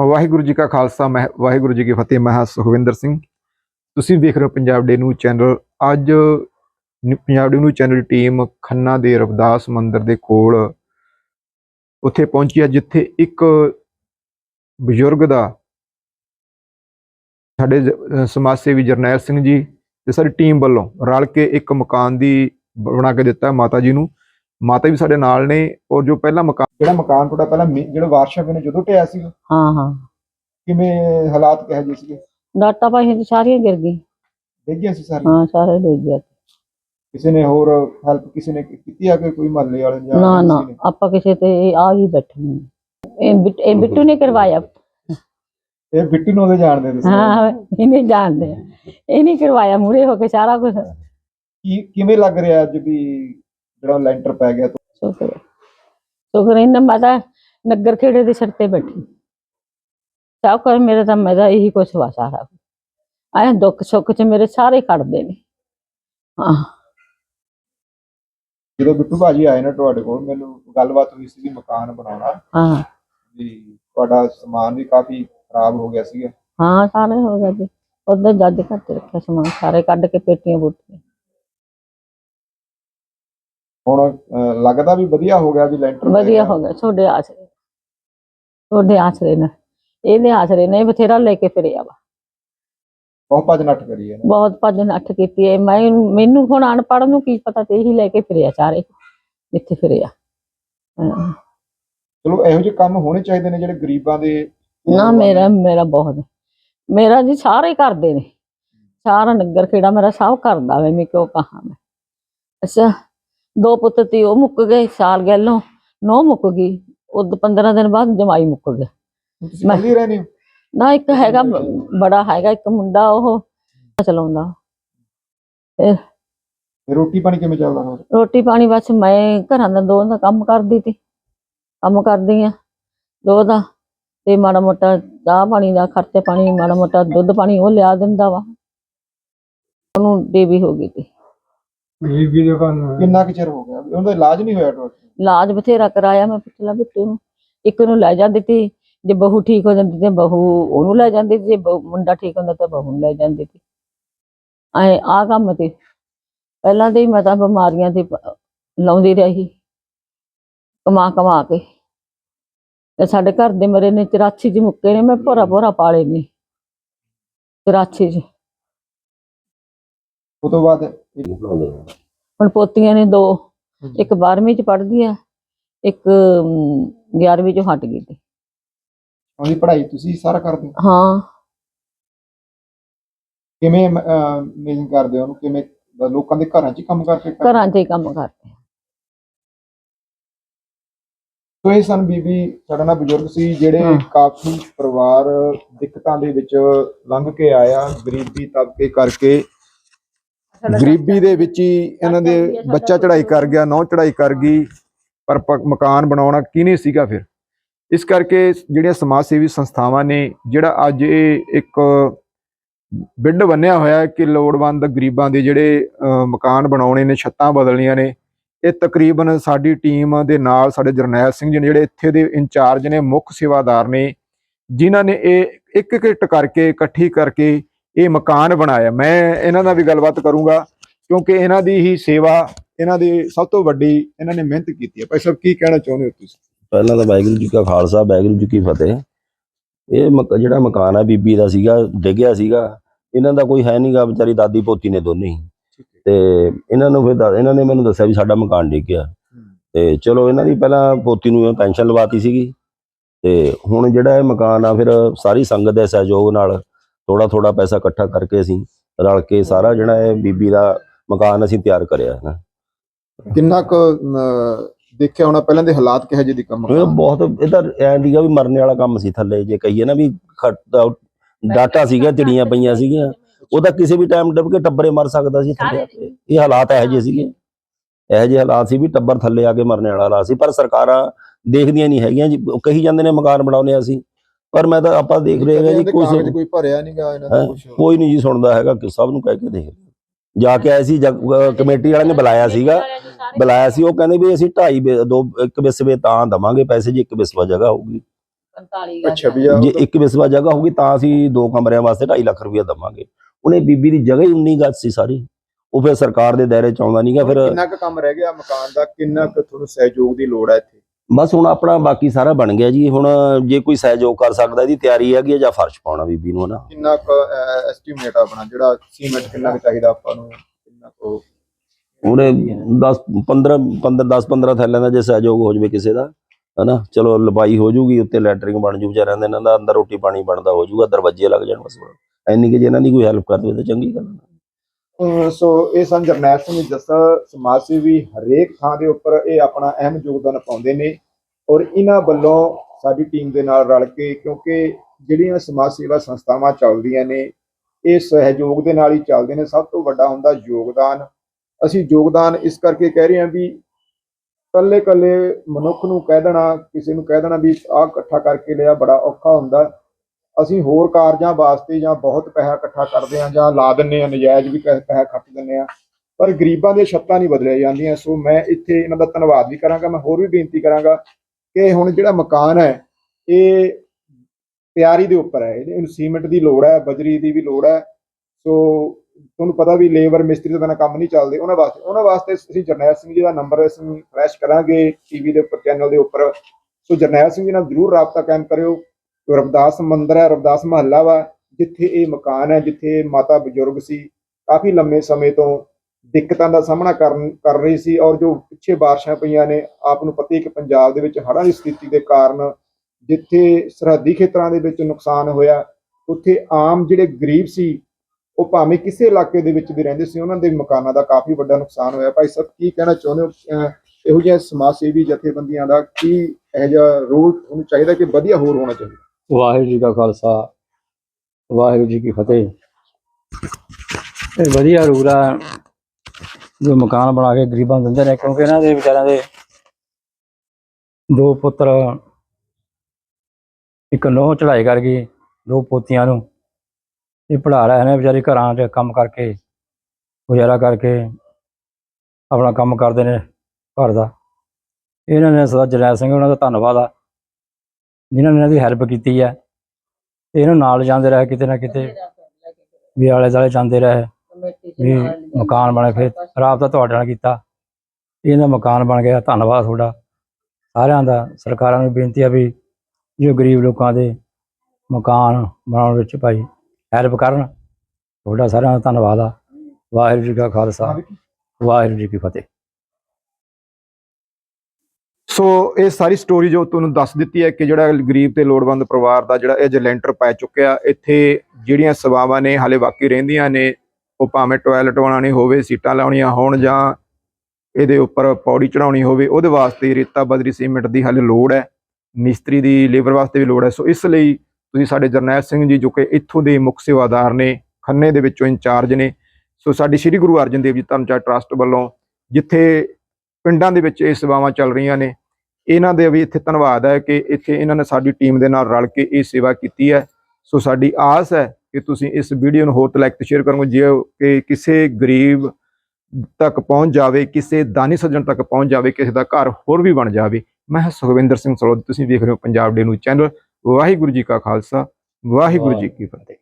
ਵਾਹਿਗੁਰੂ ਜੀ ਕਾ ਖਾਲਸਾ, ਮੈਂ ਵਾਹਿਗੁਰੂ ਜੀ ਕੀ ਫਤਿਹ, ਮੈਂ ਹਾਂ ਸੁਖਵਿੰਦਰ ਸਿੰਘ। ਤੁਸੀਂ ਵੇਖ ਰਹੇ ਹੋ ਪੰਜਾਬ ਡੇ ਨਿਊਜ਼ ਚੈਨਲ ਅੱਜ ਨ- Punjab day news channel team Khanna ਦੇ ਰਵਦਾਸ ਮੰਦਿਰ ਦੇ ਕੋਲ ਉੱਥੇ ਪਹੁੰਚੀ ਹੈ ਜਿੱਥੇ ਇੱਕ ਬਜ਼ੁਰਗ ਦਾ ਸਾਡੇ ਸਮਾਜ ਸੇਵੀ ਜਰਨੈਲ ਸਿੰਘ ਜੀ ਤੇ ਸਾਡੀ ਟੀਮ ਵੱਲੋਂ ਰਲ ਕੇ ਇੱਕ ਮਕਾਨ ਦੀ ਬਣਾ ਕੇ ਦਿੱਤਾ ਮਾਤਾ ਜੀ ਨੂੰ। ਮਾਤਾ ਵੀ ਸਾਡੇ ਨਾਲ ਨੇ ਔਰ ਜੋ ਪਹਿਲਾ ਮਕਾਨ ਜਿਹੜਾ ਮਕਾਨ ਤੁਹਾਡਾ ਪਹਿਲਾਂ ਮੀ- ਜਿਹੜਾ ਵਾਰਸ਼ਾ ਨੇ ਜਦੋਂ ਢਿਆ ਸੀ ਹਾਂ ਹਾਂ। ਕਿਵੇਂ ਹਾਲਾਤ ਕਿਹੋ ਜਿਹੇ ਸੀਗੇ? ਡਾਟਾ ਪਾਈ ਤੇ ਸਾਰੀਆਂ ਗਿਰ ਗਈ ਡਿੱਗੀਆਂ ਸੀ ਸਾਰੇ ਹਾਂ ਸਾਰੇ ਡਿੱਗ ਗਿਆ ਕਿਸੇ ਨੇ ਹੋਰ ਹੈਲਪ ਕਿਸੇ ਨੇ ਕੀਤੀ ਆ ਕਿ ਕੋਈ ਮਹੱਲੇ ਵਾਲੇ ਜਾਂ ਨਾ ਨਾ ਕਿਸੇ ਨੇ? ਆਪਾਂ ਕਿਸੇ ਤੇ ਆ ਹੀ ਬੈਠੇ ਨੇ ਇਹ ਬਿੱਟ- ਇਹ ਬਿੱਟੂ ਨੇ ਕਰਵਾਇਆ। ਇਹ ਬਿੱਟੂ ਨੂੰ ਉਹਦੇ ਜਾਣਦੇ ਤੁਸੀਂ? ਹਾਂ ਇਹ ਨਹੀਂ ਜਾਣਦੇ ਇਹ ਨਹੀਂ ਕਰਵਾਇਆ ਮੂਰੇ ਹੋ ਕੇ ਸਾਰਾ ਕੁਝ ਕੀ ਕਿਵੇਂ ਲੱਗ ਰਿਹਾ ਅੱਜ ਵੀ ਜਿਹੜਾ ਲੈਂਟਰ ਪੈ ਗਿਆ? ਸ਼ੁਕਰ ਸ਼ੁਕਰ ਇਹਨਾਂ ਮਾਤਾ ਨਗਰ ਖੇੜੇ ਦੇ ਸਿਰ ਤੇ ਬੈਠੀ। ਸਭ ਕਰ ਮੇਰੇ ਤਾਂ ਮੇਰਾ ਇਹੀ ਕੁਛ ਵਾ ਸਾਰਾ। ਆਏ ਦੁੱਖ ਸੁੱਖ ਚ ਮੇਰੇ ਸਾਰੇ ਕੱਢਦੇ ਨੇ। ਹਾਂ। ਜਦੋਂ ਬਿੱਟੂ ਭਾਜੀ ਆਏ ਨਾ ਤੁਹਾਡੇ ਕੋਲ ਮੈਨੂੰ ਗੱਲਬਾਤ ਹੋਈ ਸੀ ਮਕਾਨ ਬਣਾਉਣਾ ਹਾਂ। ਵੀ ਤੁਹਾਡਾ ਸਮਾਨ ਵੀ ਕਾਫੀ ਖਰਾਬ ਹੋ ਗਿਆ ਸੀਗਾ। ਹਾਂ ਸਾਰੇ ਹੋ ਗਏ ਜੀ। ਉਧਰ ਜੱਜ ਤੇ ਰੱਖਿਆ ਸਮਾਨ ਸਾਰੇ ਕੱਢ ਕੇ ਪੇਟੀਆਂ ਬੁੱਟੀਆਂ ਹੁਣ ਅਹ, ਲੱਗਦਾ ਵੀ ਵਧੀਆ ਹੋ ਗਿਆ ਵੀ ਲੈਂਟਰ ਪੈ ਵਧੀਆ ਗਿਆ। ਹੋ ਗਿਆ ਤੁਹਾਡੇ ਆਸਰੇ। ਤੁਹਾਡੇ ਆਸਰੇ ਨੇ। ਇਹਦੇ ਆਸਰੇ ਨੇ ਬਥੇਰਾ ਲੈ ਕੇ ਫਿਰਿਆ ਵਾ। ਬਹੁਤ ਭੱਜ ਨੱਠ ਕਰੀ ਹੈ ਨਾ ਬਹੁਤ ਭੱਜ ਨੱਠ ਕੀਤੀ ਹੈ ਮੈਂ ਮੈਨੂੰ ਹੁਣ ਅਨਪੜ੍ਹ ਨੂੰ ਕੀ ਪਤਾ ਤੇ ਇਹੀ ਲੈ ਕੇ ਫਿਰਿਆ ਸਾਰੇ ਜਿੱਥੇ ਫਿਰਿਆ। ਹਾਂ। ਚਲੋ ਇਹੋ ਜਿਹੇ ਕੰਮ ਹੋਣੇ ਚਾਹੀਦੇ ਨੇ ਜਿਹੜੇ ਗਰੀਬਾਂ ਦੇ ਨਾ ਮੇਰਾ ਮੇਰਾ ਬਹੁਤ। ਮੇਰਾ ਜੀ ਸਾਰੇ ਕਰਦੇ ਨੇ। ਸਾਰਾ ਨਗਰ ਖੇੜਾ ਮੇਰਾ ਸਭ ਕਰਦਾ ਵੇ ਮੈਂ ਕਿਉਂ ਕਹਾਂ ਮੈਂ। ਅੱਛਾ। ਦੋ ਪੁੱਤ ਤੀ ਉਹ ਮੁੱਕ ਗਏ ਸਾਲ ਗੈਲੋਂ ਨੋ ਮੁੱਕ ਗਈ ਉਹ 15 ਦਿਨ ਬਾਅਦ ਜਮਾਈ ਮੁੱਕ ਗਿਆ। ਤੁਸੀਂ ਮੈਂ- ਕੱਲੀ ਰਹਿੰਦੇ ਹੋ? ਨਾ ਇੱਕ ਹੈਗਾ ਬ- ਬੜਾ ਹੈਗਾ ਇੱਕ ਮੁੰਡਾ ਉਹ ਚਲਾਉਂਦਾ। ਤੇ ਰੋਟੀ ਪਾਣੀ ਕਿਵੇਂ ਚੱਲਦਾ ਹੋਰ ਰੋਟੀ ਪਾਣੀ ਬਸ ਮੈਂ ਘਰਾਂ ਦਾ ਦੋ ਦਾ ਕੰਮ ਕਰਦੀ ਤੀ ਕੰਮ ਕਰਦੀ ਆ ਦੋ ਦਾ ਤੇ ਮਾੜਾ ਮੋਟਾ ਚਾਹ ਪਾਣੀ ਦਾ ਖਰਚੇ ਪਾਣੀ ਮਾੜਾ ਮੋਟਾ ਦੁੱਧ ਪਾਣੀ ਉਹ ਲਿਆ ਦਿੰਦਾ ਵਾ। ਉਹਨੂੰ ਟੀਵੀ ਹੋ ਗਈ ਤੀ। ਕਿੰਨਾ ਕੁ ਚਿਰ ਹੋ ਗਿਆ? ਉਹਦਾ ਇਲਾਜ ਨਹੀਂ ਹੋਇਆ ਤੁਹਾਡਾ ਇਲਾਜ ਬਥੇਰਾ ਕਰਾਇਆ ਮੈਂ ਪੁੱਛਲਾ ਬਿੱਟੂ ਨੂੰ। ਇੱਕ ਨੂੰ ਲੈ ਜਾਂਦੀ ਤੀ। ਜੇ ਬਹੂ ਠੀਕ ਹੋ ਜਾਂਦੀ ਤੇ ਬਹੂ ਉਹਨੂੰ ਲੈ ਜਾਂਦੀ ਸੀ ਜੇ ਬਹੂ- ਮੁੰਡਾ ਠੀਕ ਹੁੰਦਾ ਤਾਂ ਬਹੂ ਨੂੰ ਲੈ ਜਾਂਦੀ ਤੀ। ਐ ਆ ਕੰਮ ਤੇ। ਪਹਿਲਾਂ ਦੇ ਹੀ ਮੈਂ ਤਾਂ ਬਿਮਾਰੀਆਂ ਤੇ ਪ- ਲਾਉਂਦੀ ਰਹੀ ਕਮਾ ਕਮਾ ਕੇ। ਤੇ ਸਾਡੇ ਘਰ ਦੇ ਮਰੇ ਨੇ 84 ਚ ਮੁੱਕੇ ਨੇ ਮੈਂ ਭੋਰਾ ਭੋਰਾ ਪਾਲੇ ਨੇ। 84 ਚ ਉਹ ਤੋਂ ਬਾਅਦ ਹੁਣ ਪੋਤੀਆਂ ਨੇ ਦੋ ਇੱਕ 12ਵੀਂ ਚ ਪੜ੍ਹਦੀ ਆ ਇੱਕ 11ਵੀਂ ਚ ਹਟ ਗਈ ਤੀ। ਉਹਦੀ ਪੜ੍ਹਾਈ ਤੁਸੀਂ ਸਾਰਾ ਕਰਦੇ ਹੋ? ਹਾਂ। ਕਿਵੇਂ ਮੇਜਿੰਗ ਕਰਦੇ ਹੋ ਉਹਨੂੰ? ਕਿਵੇਂ ਲੋਕਾਂ ਦੇ ਘਰਾਂ 'ਚ ਹੀ ਕੰਮ ਕਰਕੇ? ਘਰਾਂ 'ਚ ਹੀ ਕੰਮ ਕਰਦੇ ਸੋ ਇਹ ਸਨ ਬੀਬੀ ਸਾਡਾ ਨਾਲ ਬਜ਼ੁਰਗ ਸੀ ਜਿਹੜੇ ਹਾਂ। ਕਾਫੀ ਪਰਿਵਾਰ ਦਿੱਕਤਾਂ ਦੇ ਵਿੱਚ ਲੰਘ ਕੇ ਆਇਆ ਗਰੀਬੀ ਤਬਕੇ ਕਰਕੇ। ਗਰੀਬੀ ਦੇ ਵਿੱਚ ਹੀ ਇਹਨਾਂ ਦੇ ਬੱਚਾ ਚੜ੍ਹਾਈ ਕਰ ਗਿਆ ਨੌ ਚੜ੍ਹਾਈ ਕਰ ਗਈ ਪਰ ਮਕਾਨ ਬਣਾਉਣਾ ਕੀ ਨਹੀਂ ਸੀਗਾ ਫਿਰ। ਇਸ ਕਰਕੇ ਜਿਹੜੀਆਂ ਸਮਾਜ ਸੇਵੀ ਸੰਸਥਾਵਾਂ ਨੇ ਜਿਹੜਾ ਅੱਜ ਇਹ ਇੱਕ ਬਿੱਡ ਬੰਨਿਆ ਹੋਇਆ ਕਿ ਲੋੜਵੰਦ ਗਰੀਬਾਂ ਦੇ ਜਿਹੜੇ ਮਕਾਨ ਬਣਾਉਣੇ ਨੇ ਛੱਤਾਂ ਬਦਲਣੀਆਂ ਨੇ ਇਹ ਤਕਰੀਬਨ ਸਾਡੀ ਟੀਮ ਦੇ ਨਾਲ ਸਾਡੇ ਜਰਨੈਲ ਸਿੰਘ ਜੀ ਨੇ ਜਿਹੜੇ ਇੱਥੇ ਦੇ ਇੰਚਾਰਜ ਨੇ ਮੁੱਖ ਸੇਵਾਦਾਰ ਨੇ ਜਿਨ੍ਹਾਂ ਨੇ ਇਹ ਇੱਕ ਇੱਕ ਕਰਕੇ ਇਕੱਠੀ ਕਰਕੇ ਇਹ ਮਕਾਨ ਬਣਾਇਆ। ਮੈਂ ਇਹਨਾਂ ਨਾਲ ਵੀ ਗੱਲਬਾਤ ਕਰੂੰਗਾ ਕਿਉਂਕਿ ਇਹਨਾਂ ਦੀ ਹੀ ਸੇਵਾ ਇਹਨਾਂ ਦੀ ਸਭ ਤੋਂ ਵੱਡੀ ਇਹਨਾਂ ਨੇ ਮਿਹਨਤ ਕੀਤੀ ਹੈ। ਭਾਈ ਸਾਹਿਬ ਕੀ ਕਹਿਣਾ ਚਾਹੁੰਦੇ ਹੋ ਤੁਸੀਂ? ਪਹਿਲਾਂ ਤਾਂ ਵਾਹਿਗੁਰੂ ਜੀ ਕਾ ਖਾਲਸਾ ਵਾਹਿਗੁਰੂ ਜੀ ਕੀ ਫਤਿਹ। ਇਹ ਜਿਹੜਾ ਮਕਾਨ ਆ ਬੀਬੀ ਦਾ ਸੀਗਾ ਡਿੱਗਿਆ ਸੀਗਾ। ਇਹਨਾਂ ਦਾ ਕੋਈ ਹੈ ਨਹੀਂਗਾ ਵਿਚਾਰੀ ਦਾਦੀ ਪੋਤੀ ਨੇ ਦੋਨੇ ਹੀ। ਤੇ ਇਹਨਾਂ ਨੂੰ ਫਿਰ ਇਹਨਾਂ ਨੇ ਮੈਨੂੰ ਦੱਸਿਆ ਵੀ ਸਾਡਾ ਮਕਾਨ ਡਿੱਗ ਗਿਆ ਤੇ ਚਲੋ ਇਹਨਾਂ ਦੀ ਪਹਿਲਾਂ ਪੋਤੀ ਨੂੰ ਪੈਨਸ਼ਨ ਲਵਾਤੀ ਸੀਗੀ। ਤੇ ਹੁਣ ਜਿਹੜਾ ਇਹ ਮਕਾਨ ਆ ਫਿਰ ਸਾਰੀ ਸੰਗਤ ਦੇ ਸਹਿਯੋਗ ਨਾਲ ਥੋੜਾ ਥੋੜਾ ਪੈਸਾ ਇਕੱਠਾ ਕਰਕੇ ਅਸੀਂ ਰਲ ਕੇ ਸਾਰਾ ਜਿਹੜਾ ਇਹ ਬੀਬੀ ਦਾ ਮਕਾਨ ਅਸੀਂ ਤਿਆਰ ਕਰਿਆ ਹੈ ਨਾ। ਕਿੰਨਾ ਕੁ ਅਮ, ਦੇਖਿਆ ਹੋਣਾ ਪਹਿਲਾਂ ਦੇ ਹਾਲਾਤ ਕਿਹੋ ਜਿਹੇ ਦੀ ਕੰਮ ਇਹ ਬਹੁਤ ਇਹ ਤਾਂ ਐਂ ਦੀਗਾ ਵੀ ਮਰਨੇ ਵਾਲਾ ਕੰਮ ਸੀ ਥੱਲੇ ਜੇ ਕਹੀਏ ਨਾ ਵੀ ਖੱਟ ਡਾਟਾ ਸੀਗਾ ਚਿੜੀਆਂ ਪਈਆਂ ਸੀਗੀਆਂ ਉਹ ਤਾਂ ਕਿਸੇ ਵੀ ਟਾਈਮ ਡੁੱਬ ਕੇ ਟੱਬਰੇ ਮਰ ਸਕਦਾ ਸੀ ਥੱਲੇ। ਆ ਕੇ। ਇਹ ਹਾਲਾਤ ਇਹੋ ਜਿਹੇ ਸੀਗੇ। ਇਹੋ ਜਿਹੇ ਹਾਲਾਤ ਸੀ ਵੀ ਟੱਬਰ ਥੱਲੇ ਆ ਕੇ ਮਰਨੇ ਵਾਲਾ ਹਾਲਾਤ ਸੀ ਪਰ ਸਰਕਾਰਾਂ ਦੇਖਦੀਆਂ ਨਹੀਂ ਹੈਗੀਆਂ ਜੀ ਉਹ ਕਹੀ ਜਾਂਦੇ ਨੇ ਮਕਾਨ ਬਣਾਉਨੇ ਅਸੀਂ। ਪਰ ਮੈਂ ਤਾਂ ਆਪਾਂ ਦੇਖ ਰਹੇ ਹਾਂ ਜੀ ਕੁਝ ਕੋਈ ਭਰਿਆ ਨਹੀਂਗਾ ਇਹਨਾਂ ਦਾ? ਕੁਝ ਕੋਈ ਨਹੀਂ ਜੀ ਸੁਣਦਾ ਹੈਗਾ ਕਿ ਸਭ ਨੂੰ ਕਹਿ ਕੇ ਦੇਖ। ਜਾ ਕੇ ਆਏ ਸੀ ਕਮੇਟੀ ਵਾਲਿਆਂ ਨੇ ਬੁਲਾਇਆ ਸੀਗਾ। ਬੁਲਾਇਆ ਸੀ ਉਹ ਕਹਿੰਦੇ ਵੀ ਅਸੀਂ 2.5 ਦੋ ਇੱਕ ਵਿਸਵੇ ਤਾਂ ਦਵਾਂਗੇ ਪੈਸੇ ਜੀ ਇੱਕ ਵਿਸਵਾ ਜਗ੍ਹਾ ਹੋਊਗੀ। 45 ਅੱਛਾ ਵੀ ਆ- ਜੇ ਇੱਕ ਵਿਸਵਾ ਜਗ੍ਹਾ ਹੋਊਗੀ ਤਾਂ ਅਸੀਂ ਦੋ ਕਮਰਿਆਂ ਵਾਸਤੇ 2.5 ਲੱਖ ਰੁਪਇਆ ਦਵਾਂਗੇ। ਉਹਨੇ ਬੀਬੀ ਦੀ ਜਗ੍ਹਾ ਹੀ 19 ਗੱਜ ਸੀ ਸਾਰੀ। ਉਹ ਫਿਰ ਸਰਕਾਰ ਦੇ ਦਾਇਰੇ ਚ ਆਉਂਦਾ ਨਹੀਂਗਾ ਫਿਰ ਕਿੰਨਾ ਕੁ ਕੰਮ ਰਹਿ ਗਿਆ ਮਕਾਨ ਦਾ? ਕਿੰਨਾ ਕੁ ਤੁਹਾਨੂੰ ਸਹਿਯੋਗ ਦੀ ਲੋੜ ਹੈ ਇੱਥੇ? ਬਸ ਹੁਣ ਆਪਣਾ ਬਾਕੀ ਸਾਰਾ ਬਣ ਗਿਆ ਜੀ। ਹੁਣ ਜੇ ਕੋਈ ਸਹਿਯੋਗ ਕਰ ਸਕਦਾ ਇਹਦੀ ਤਿਆਰੀ ਹੈਗੀ ਹੈ ਜਾਂ ਫਰਸ਼ ਪਾਉਣਾ ਬੀਬੀ ਨੂੰ ਹਨਾ। ਕਿੰਨਾ ਕੁ ਐਸਟੀਮੇਟ ਆਪਣਾ? ਜਿਹੜਾ ਸੀਮੈਂਟ ਕਿੰਨਾ ਕੁ ਚਾਹੀਦਾ ਆਪਾਂ ਨੂੰ? ਕਿੰਨਾ ਕੁ ਉਹਨੇ 10 15 15 10 15 ਥੈਲਿਆਂ ਦਾ ਜੇ ਸਹਿਯੋਗ ਹੋ ਜਵੇ ਕਿਸੇ ਦਾ ਹਨਾ। ਚਲੋ ਲਪਾਈ ਹੋ ਜੂਗੀ ਉੱਤੇ ਲੈਟਰਿੰਗ ਬਣ ਜੂ ਵਿਚਾਰਿਆਂ ਦੇ ਇਹਨਾਂ ਦਾ ਅੰਦਰ ਰੋਟੀ ਪਾਣੀ ਬਣਦਾ ਹੋ ਜੂਗਾ ਦਰਵਾਜ਼ੇ ਲੱਗ ਜਾਣ ਬਸ। ਐਨੀ ਕਿ ਜੇ ਇਹਨਾਂ ਦੀ ਕੋਈ ਹੈਲਪ ਕਰ ਦੇਵੇ ਤਾਂ ਚੰਗੀ ਗੱਲ ਹੈ ਸੋ ਇਹ ਸਨ ਜਰਨੈਲ ਸਿੰਘ ਜੀ ਜੱਸਾ ਸਮਾਜ ਸੇਵੀ ਹਰੇਕ ਥਾਂ ਦੇ ਉੱਪਰ ਇਹ ਆਪਣਾ ਅਹਿਮ ਯੋਗਦਾਨ ਪਾਉਂਦੇ ਨੇ ਔਰ ਇਹਨਾਂ ਵੱਲੋਂ ਸਾਡੀ ਟੀਮ ਦੇ ਨਾਲ ਰਲ ਕੇ ਕਿਉਂਕਿ ਜਿਹੜੀਆਂ ਸਮਾਜ ਸੇਵਾ ਸੰਸਥਾਵਾਂ ਚੱਲਦੀਆਂ ਨੇ, ਇਹ ਸਹਿਯੋਗ ਦੇ ਨਾਲ ਹੀ ਚੱਲਦੇ ਨੇ, ਸਭ ਤੋਂ ਵੱਡਾ ਹੁੰਦਾ ਯੋਗਦਾਨ। ਅਸੀਂ ਯੋਗਦਾਨ ਇਸ ਕਰਕੇ ਕਹਿ ਰਹੇ ਹਾਂ ਵੀ ਕੱਲੇ ਕੱਲੇ ਮਨੁੱਖ ਨੂੰ ਕਹਿ ਦੇਣਾ, ਕਿਸੇ ਨੂੰ ਕਹਿ ਦੇਣਾ ਵੀ ਆਹ ਇਕੱਠਾ ਕਰਕੇ ਲਿਆ, ਬੜਾ ਔਖਾ ਹੁੰਦਾ। ਅਸੀਂ ਹੋਰ ਕਾਰਜਾਂ ਵਾਸਤੇ ਜਾਂ ਬਹੁਤ ਪੈਸਾ ਇਕੱਠਾ ਕਰਦੇ ਹਾਂ ਜਾਂ ਲਾ ਦਿੰਨੇ ਆ ਨਜਾਇਜ਼ ਵੀ ਪੈਸਾ ਪੈਸਾ ਖਰਚ ਦਿੰਨੇ ਆ ਪਰ ਗਰੀਬਾਂ ਦੀਆਂ ਛੱਤਾਂ ਨਹੀਂ ਬਦਲਿਆ ਜਾਂਦੀਆਂ। ਸੋ ਮੈਂ ਇੱਥੇ ਇਹਨਾਂ ਦਾ ਧੰਨਵਾਦ ਵੀ ਕਰਾਂਗਾ, ਮੈਂ ਹੋਰ ਵੀ ਬੇਨਤੀ ਕਰਾਂਗਾ ਕਿ ਹੁਣ ਜਿਹੜਾ ਮਕਾਨ ਹੈ, ਇਹ ਤਿਆਰੀ ਦੇ ਉੱਪਰ ਹੈ। ਇਹਨੂੰ ਸੀਮੈਂਟ ਦੀ ਲੋੜ ਹੈ, ਬਜਰੀ ਦੀ ਵੀ ਲੋੜ ਹੈ। ਸੋ ਤੁਹਾਨੂੰ ਪਤਾ ਵੀ ਲੇਬਰ ਮਿਸਤਰੀ ਤੋਂ ਬਿਨਾਂ ਕੰਮ ਨਹੀਂ ਚੱਲਦੇ। ਉਹਨਾਂ ਵਾਸਤੇ ਉਹਨਾਂ ਵਾਸਤੇ ਅਸੀਂ ਜਰਨੈਲ ਸਿੰਘ ਜੀ ਦਾ ਨੰਬਰ ਅਸੀਂ ਫਲੈਸ਼ ਕਰਾਂਗੇ, ਟੀਵੀ ਦੇ ਉੱਪਰ, ਚੈਨਲ ਦੇ ਉੱਪਰ। ਸੋ ਜਰਨੈਲ ਸਿੰਘ ਜੀ ਨਾਲ ਜ਼ਰੂਰ ਰਾਬਤਾ ਕਾਇਮ ਕਰਿਓ। ਰਵਦਾਸ ਮੰਦਿਰ ਹੈ, ਰਵਦਾਸ ਮਹੱਲਾ ਵਾ, ਜਿੱਥੇ ਇਹ ਮਕਾਨ ਹੈ, ਜਿੱਥੇ ਮਾਤਾ ਬਜ਼ੁਰਗ ਸੀ, ਕਾਫੀ ਲੰਮੇ ਸਮੇਂ ਤੋਂ ਦਿੱਕਤਾਂ ਦਾ ਸਾਹਮਣਾ ਕਰਨ, ਕਰ ਰਹੀ ਸੀ ਔਰ ਜੋ ਪਿੱਛੇ ਬਾਰਿਸ਼ਾਂ ਪਈਆਂ ਨੇ, ਆਪ ਨੂੰ ਪਤਾ ਹੀ ਕਿ ਪੰਜਾਬ ਦੇ ਵਿੱਚ ਹੜ੍ਹਾਂ ਦੀ ਸਥਿਤੀ ਦੇ ਕਾਰਨ ਜਿੱਥੇ ਸਰਹੱਦੀ ਖੇਤਰਾਂ ਦੇ ਵਿੱਚ ਨੁਕਸਾਨ ਹੋਇਆ, ਉੱਥੇ ਆਮ ਜਿਹੜੇ ਗਰੀਬ ਸੀ, ਉਹ ਭਾਵੇਂ ਕਿਸੇ ਇਲਾਕੇ ਦੇ ਵਿੱਚ ਵੀ ਰਹਿੰਦੇ ਸੀ, ਉਹਨਾਂ ਦੇ ਮਕਾਨਾਂ ਦਾ ਕਾਫੀ ਵੱਡਾ ਨੁਕਸਾਨ ਹੋਇਆ। ਭਾਈ ਸਾਹਿਬ, ਕੀ ਕਹਿਣਾ ਚਾਹੁੰਦੇ ਹੋ? ਇਹੋ ਜਿਹੇ ਸਮਾਜ ਸੇਵੀ ਜਥੇਬੰਦੀਆਂ ਦਾ ਕੀ ਇਹੋ ਜਿਹਾ ਰੋਲ ਉਹਨੂੰ ਚਾਹੀਦਾ ਕਿ ਵਧੀਆ ਹੋਰ ਹੋਣਾ ਚਾਹੀਦਾ? ਵਾਹਿਗੁਰੂ ਜੀ ਕਾ ਖਾਲਸਾ, ਵਾਹਿਗੁਰੂ ਜੀ ਕੀ ਫਤਿਹ। ਇਹ ਵਧੀਆ ਰੂਲ ਆ ਜੋ ਮਕਾਨ ਬਣਾ ਕੇ ਗਰੀਬਾਂ ਨੂੰ ਦਿੰਦੇ ਨੇ, ਕਿਉਂਕਿ ਇਹਨਾਂ ਦੇ ਵਿਚਾਰਿਆਂ ਦੇ ਦੋ ਪੁੱਤਰ ਇੱਕ ਨੌ ਚੜਾਈ ਕਰ ਗਈ, ਦੋ ਪੋਤੀਆਂ ਨੂੰ। ਇਹ ਪੜ੍ਹਾ ਰਹੇ ਨੇ ਵਿਚਾਰੇ ਘਰਾਂ 'ਚ ਕੰਮ ਕਰਕੇ, ਗੁਜ਼ਾਰਾ ਕਰਕੇ ਆਪਣਾ ਕੰਮ ਕਰਦੇ ਨੇ ਘਰ ਦਾ। ਇਹਨਾਂ ਨੇ ਸਦਾ ਜਰਨੈਲ ਸਿੰਘ ਉਹਨਾਂ ਦਾ ਧੰਨਵਾਦ ਆ। ਜਿਨ੍ਹਾਂ ਨੇ ਇਹਨਾਂ ਦੀ ਹੈਲਪ ਕੀਤੀ ਹੈ ਤੇ ਇਹਨੂੰ ਨਾਲ ਜਾਂਦੇ ਰਹੇ ਕਿਤੇ ਨਾ ਕਿਤੇ, ਵੀ ਆਲੇ ਦੁਆਲੇ ਜਾਂਦੇ ਰਹੇ, ਵੀ ਮਕਾਨ ਬਣੇ, ਫਿਰ ਰਾਬਤਾ ਤੁਹਾਡੇ ਨਾਲ ਕੀਤਾ। ਇਹਦਾ ਮਕਾਨ ਬਣ ਗਿਆ, ਧੰਨਵਾਦ ਤੁਹਾਡਾ। ਸਾਰਿਆਂ ਦਾ, ਸਰਕਾਰਾਂ ਨੂੰ ਬੇਨਤੀ ਆ ਵੀ ਜੋ ਗਰੀਬ ਲੋਕਾਂ ਦੇ ਮਕਾਨ ਬਣਾਉਣ ਵਿੱਚ ਭਾਈ ਹੈਲਪ ਕਰਨ, ਤੁਹਾਡਾ ਸਾਰਿਆਂ ਦਾ ਧੰਨਵਾਦ ਆ। ਵਾਹਿਗੁਰੂ ਜੀ ਕਾ ਖਾਲਸਾ, ਵਾਹਿਗੁਰੂ ਜੀ ਕੀ ਫਤਿਹ। ਸੋ ਇਹ ਸਾਰੀ ਸਟੋਰੀ ਜੋ ਤੁਹਾਨੂੰ ਦੱਸ ਦਿੱਤੀ ਹੈ ਕਿ ਜਿਹੜਾ ਗਰੀਬ ਤੇ ਲੋੜਵੰਦ ਪਰਿਵਾਰ ਦਾ ਜਿਹੜਾ ਇਹ ਜਲੈਂਟਰ ਪੈ ਚੁੱਕਿਆ, ਇੱਥੇ ਜਿਹੜੀਆਂ ਸੇਵਾਵਾਂ ਨੇ ਹਾਲੇ ਬਾਕੀ ਰਹਿੰਦੀਆਂ ਨੇ, ਉਹ ਭਾਵੇਂ ਟਾਇਲਟ ਬਣਾਉਣੀ ਹੋਵੇ, ਸੀਟਾਂ ਲਾਉਣੀਆਂ ਹੋਣ ਜਾਂ ਇਹਦੇ ਉੱਪਰ ਪੌੜੀ ਚੜਾਉਣੀ ਹੋਵੇ, ਉਹਦੇ ਵਾਸਤੇ ਰੇਤਾ, ਬਦਰੀ, ਸੀਮੈਂਟ ਦੀ ਹਾਲੇ ਲੋੜ ਹੈ, ਮਿਸਤਰੀ ਦੀ ਲੇਬਰ ਵਾਸਤੇ ਵੀ ਲੋੜ ਹੈ। ਸੋ ਇਸ ਲਈ ਤੁਸੀਂ ਸਾਡੇ ਜਰਨੈਲ ਸਿੰਘ ਜੀ, ਜੋ ਕਿ ਇੱਥੋਂ ਦੇ ਮੁੱਖ ਸੇਵਾਦਾਰ ਨੇ, ਖੰਨੇ ਦੇ ਵਿੱਚੋਂ ਇੰਚਾਰਜ ਨੇ, ਸੋ ਸਾਡੀ ਸ੍ਰੀ ਗੁਰੂ ਅਰਜਨ ਦੇਵ ਜੀ ਧਰਮਚਾਰ ਟਰਸਟ ਵੱਲੋਂ ਜਿੱਥੇ ਪਿੰਡਾਂ ਦੇ ਵਿੱਚ ਇਹ ਸੇਵਾਵਾਂ ਚੱਲ ਰਹੀਆਂ ਨੇ ਇਹਨਾਂ ਦੇ ਵੀ ਇੱਥੇ ਧੰਨਵਾਦ ਹੈ ਕਿ ਇੱਥੇ ਇਹਨਾਂ ਨੇ ਸਾਡੀ ਟੀਮ ਦੇ ਨਾਲ ਰਲ ਕੇ ਇਹ ਸੇਵਾ ਕੀਤੀ ਹੈ। ਸੋ ਸਾਡੀ ਆਸ ਹੈ ਕਿ ਤੁਸੀਂ ਇਸ ਵੀਡੀਓ ਨੂੰ ਹੋਰ ਤੋਂ ਲਾਈਕ ਤੇ ਸ਼ੇਅਰ ਕਰੋਗੇ, ਜੇ ਕਿ ਕਿਸੇ ਗਰੀਬ ਤੱਕ ਪਹੁੰਚ ਜਾਵੇ, ਕਿਸੇ ਦਾਨੀ ਸੱਜਣ ਤੱਕ ਪਹੁੰਚ ਜਾਵੇ, ਕਿਸੇ ਦਾ ਘਰ ਹੋਰ ਵੀ ਬਣ ਜਾਵੇ। ਮੈਂ ਸੁਖਵਿੰਦਰ ਸਿੰਘ ਸਲੋਦ, ਤੁਸੀਂ ਦੇਖ ਰਹੇ ਹੋ Punjab day news channel Waheguru ji ਕਾ ਖਾਲਸਾ, ਵਾਹਿਗੁਰੂ ਜੀ ਕੀ ਫਤਿਹ।